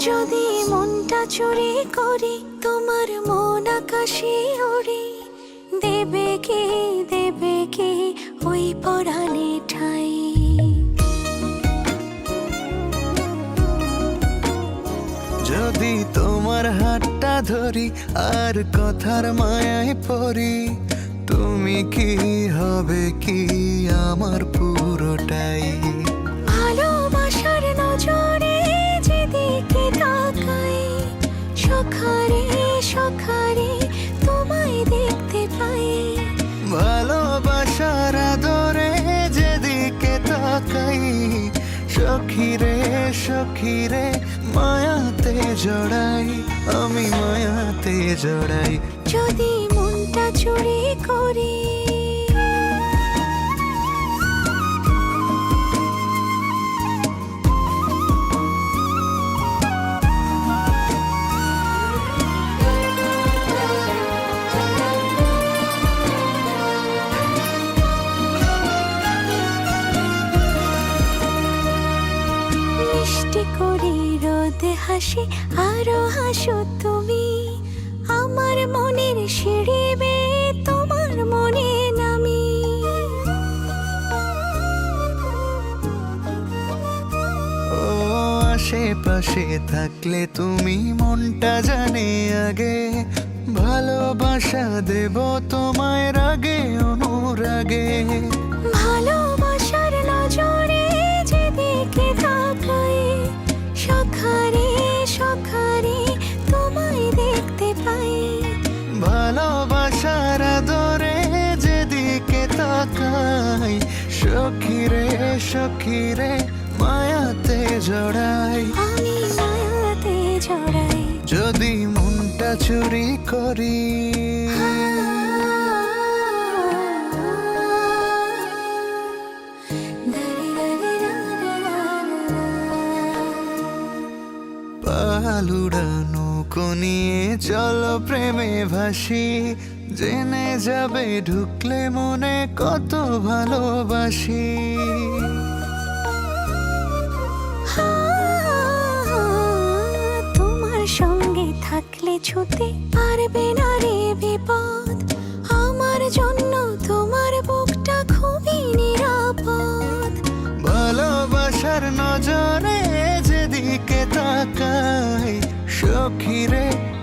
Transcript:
যদি মনটা চুরি করি, তোমার মন আকাশে ওড়ে। দেবে কি দেবে কি ওই পরাণে ঠাই? যদি তোমার হাতটা ধরি, আর কথার মায়ায় পড়ি, তুমি কি সখিরে সখিরে মায়াতে জড়াই আমি মায়াতে জড়াই। যদি মনটা চুরি করি রোদে হাসি আরও হাসো তুমি। আমার মনের সিঁড়ি বেয়ে তোমার মনে নামি। ও আশেপাশে থাকলে তুমি মনটা জানে আগে। ভালোবাসা দেব তোমায় রাগে অনুরাগে। ভালোবাসার সখিরে সখিরে মায়াতে জড়াই। আমি মায়াতে জড়াই। যদি মনটা চুরি করি। পালুড়ানো নিয়ে চলো প্রেমে ভাসি। জেনে যাবে ঢুকলে মনে কত ভালোবাসি। তোমার সঙ্গে থাকলে ছুতে পারবে না রে বিপদ। আমার জন্য তোমার বুকটা খুবই নিরাপদ। ভালোবাসার নজরে যেদিকে তাকাই সখিরে